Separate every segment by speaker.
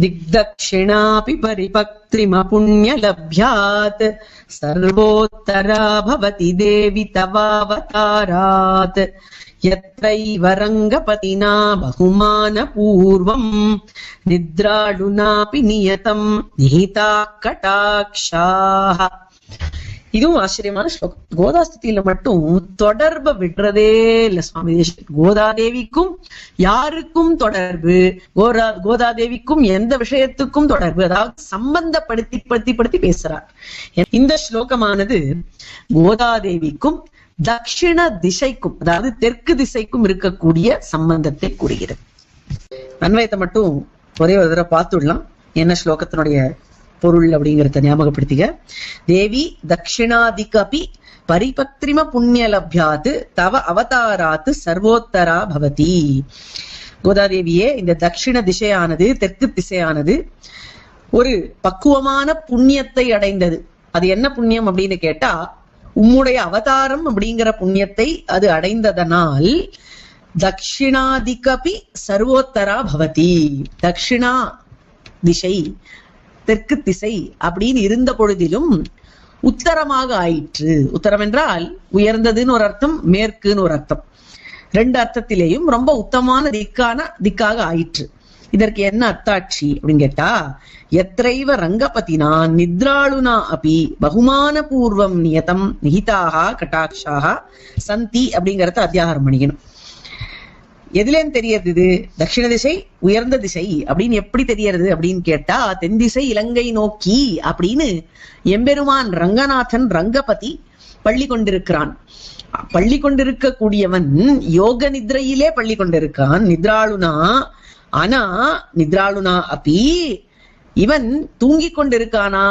Speaker 1: दिग्दक्षिणापि परिपक्त्रिमपुण्यलभ्यात्। सर्वोत्तरा भवति देवि तवावतारात्। यत्रैव रङ्गपतिना बहुमानपूर्वम्। निद्राडुनापि नियतम्। निहिता कटाक्षाः இதுவும் ஆச்சரியமான ஸ்லோகம். கோதாஸ்தியில மட்டும் தொடர்பை விடுறதே இல்ல சுவாமி. கோதாதேவிக்கும் யாருக்கும் தொடர்பு? கோரா கோதாதேவிக்கும் எந்த விஷயத்துக்கும் தொடர்பு? அதாவது சம்பந்தப்படுத்தி படுத்தி படுத்தி பேசுறார். இந்த ஸ்லோகமானது கோதாதேவிக்கும் தட்சிண திசைக்கும் அதாவது தெற்கு திசைக்கும் இருக்கக்கூடிய சம்பந்தத்தை கூறுகிறது. அன்வயத்தை மட்டும் ஒரே ஒரு தடவை பார்த்துடலாம். என்ன ஸ்லோகத்தினுடைய பொருள் அப்படிங்கறத ஞாபகப்படுத்திக்க. தேவி தட்சிணாதிகபி பரிபக்திரிம புண்ணியலபியாத்து தவ அவதாராத்து சர்வோத்தரா பவதி. கோதாதேவியே இந்த தக்ஷிண திசையானது தெற்கு திசையானது ஒரு பக்குவமான புண்ணியத்தை அடைந்தது. அது என்ன புண்ணியம் அப்படின்னு கேட்டா உம்முடைய அவதாரம் அப்படிங்கிற புண்ணியத்தை அது அடைந்ததனால் தக்ஷிணாதிகபி சர்வோத்தரா பவதி. தக்ஷிணா திசை தெற்கு திசை அப்படின்னு இருந்த பொழுதிலும் உத்தரமாக ஆயிற்று. உத்தரம் என்றால் உயர்ந்ததுன்னு ஒரு அர்த்தம் மேற்குன்னு ஒரு அர்த்தம். ரெண்டு அர்த்தத்திலேயும் ரொம்ப உத்தமான திக்கான திக்காக ஆயிற்று. இதற்கு என்ன அத்தாட்சி அப்படின்னு கேட்டா எத்தைவ ரங்கபதினா நித்ராளுனா அபி பகுமான பூர்வம் நியதம் நிகிதாக கட்டாட்சாக சந்தி அப்படிங்கறத அத்தியாகாரம் பண்ணிக்கணும். எதுலேன்னு தெரியறது? இது தட்சிண திசை உயர்ந்த திசை. அப்படின்னு எப்படி தெரியறது அப்படின்னு கேட்டா தென் திசை இலங்கை நோக்கி அப்படின்னு எம்பெருமான் ரங்கநாதன் ரங்கபதி பள்ளி கொண்டிருக்கிறான். பள்ளி கொண்டிருக்கக்கூடியவன் யோக நித்ரையிலே பள்ளி கொண்டிருக்கான். நித்ராளுனா ஆனா நித்ராளுனா அப்பி இவன் தூங்கிக் கொண்டிருக்கானா?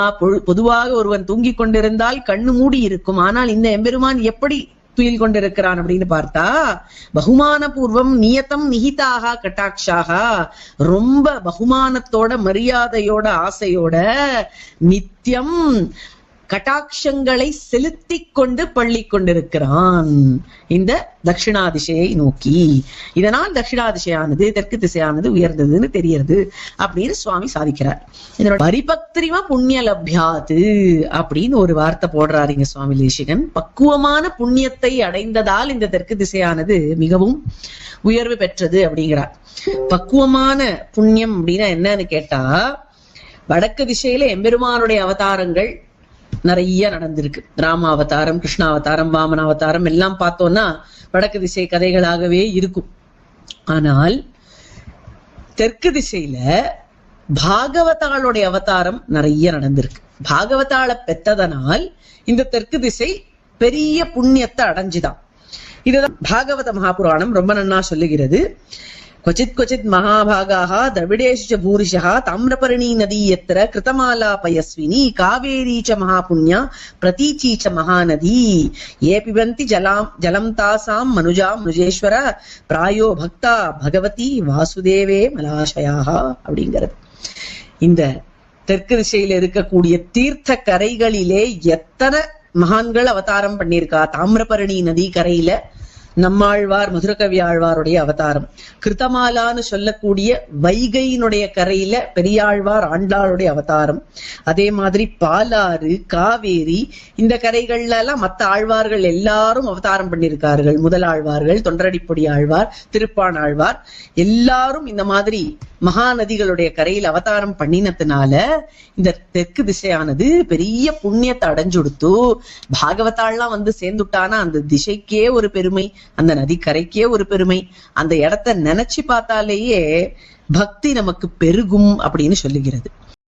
Speaker 1: பொதுவாக ஒருவன் தூங்கிக் கொண்டிருந்தால் கண்ணு மூடி இருக்கும் ஆனால் இந்த எம்பெருமான் எப்படி துயில் கொண்டிருக்கிறான் அப்படின்னு பார்த்தா பகுமான பூர்வம் நியத்தம் நிகிதாக கட்டாட்சாக ரொம்ப பகுமானத்தோட மரியாதையோட ஆசையோட நித்தியம் கட்டாட்சங்களை செலுத்தி கொண்டு பள்ளி கொண்டிருக்கிறான். இந்த தட்சிணாதிசையை நோக்கி. இதனால் தட்சிணாதிசையானது தெற்கு திசையானது உயர்ந்ததுன்னு தெரியறது அப்படின்னு சுவாமி சாதிக்கிறார். இதனோட பரிபக்திரிமா புண்ணிய லப்யாது அப்படின்னு ஒரு வார்த்தை போடுறாரு இங்க சுவாமி தேசிகன் பக்குவமான புண்ணியத்தை அடைந்ததால் இந்த தெற்கு திசையானது மிகவும் உயர்வு பெற்றது அப்படிங்கிறார். பக்குவமான புண்ணியம் அப்படின்னா என்னன்னு கேட்டா வடக்கு திசையில எம்பெருமானுடைய அவதாரங்கள் நிறைய நடந்திருக்கு. ராம அவதாரம் கிருஷ்ண அவதாரம் வாமன அவதாரம் எல்லாம் பார்த்தோம்னா வடக்கு திசை கதைகளாகவே இருக்கும். ஆனால் தெற்கு திசையில பாகவதாளுடைய அவதாரம் நிறைய நடந்திருக்கு. பாகவதாளை பெத்ததனால் இந்த தெற்கு திசை பெரிய புண்ணியத்தை அடைஞ்சுதான். இதுதான் பாகவத மகாபுராணம் ரொம்ப நன்னா சொல்லுகிறது. क्वचित् क्वचित् महाभागाः द्रविडेषु च भूरिशः ताम्रपर्णी नदी यत्र कृतमाला पयस्विनी कावेरी च महापुण्या प्रतीची च महानदी ये पिबन्ति जलां जलं तासां मनुजा मृजेश्वर प्रायो भक्ता भगवती வாசுதேவே மலாசயாகா அப்படிங்கிறது இந்த தெற்கு திசையில இருக்கக்கூடிய தீர்த்த கரைகளிலே எத்தனை மகான்கள் அவதாரம் பண்ணியிருக்கா தாமிரபரணி நதி கரையில நம்மாழ்வார் மதுரகவி ஆழ்வாருடைய அவதாரம். கிருத்தமாலான்னு சொல்லக்கூடிய வைகையினுடைய கரையில பெரியாழ்வார் ஆண்டாளுடைய அவதாரம். அதே மாதிரி பாலாறு காவேரி இந்த கரைகள்ல எல்லாம் மத்த ஆழ்வார்கள் எல்லாரும் அவதாரம் பண்ணியிருக்கார்கள் முதலாழ்வார்கள் தொண்டரடிப்பொடி ஆழ்வார் திருப்பான் ஆழ்வார். எல்லாரும் இந்த மாதிரி மகாநதிகளுடைய கரையில் அவதாரம் பண்ணினதுனால இந்த தெற்கு திசையானது பெரிய புண்ணியத்தை அடைஞ்சுடுத்து பாகவதாள்லாம் வந்து சேர்ந்துட்டானா அந்த திசைக்கே ஒரு பெருமை. அந்த நதி கரைக்கே ஒரு பெருமை. அந்த இடத்த நினைச்சு பார்த்தாலேயே பக்தி நமக்கு பெருகும் அப்படின்னு சொல்லுகிறது.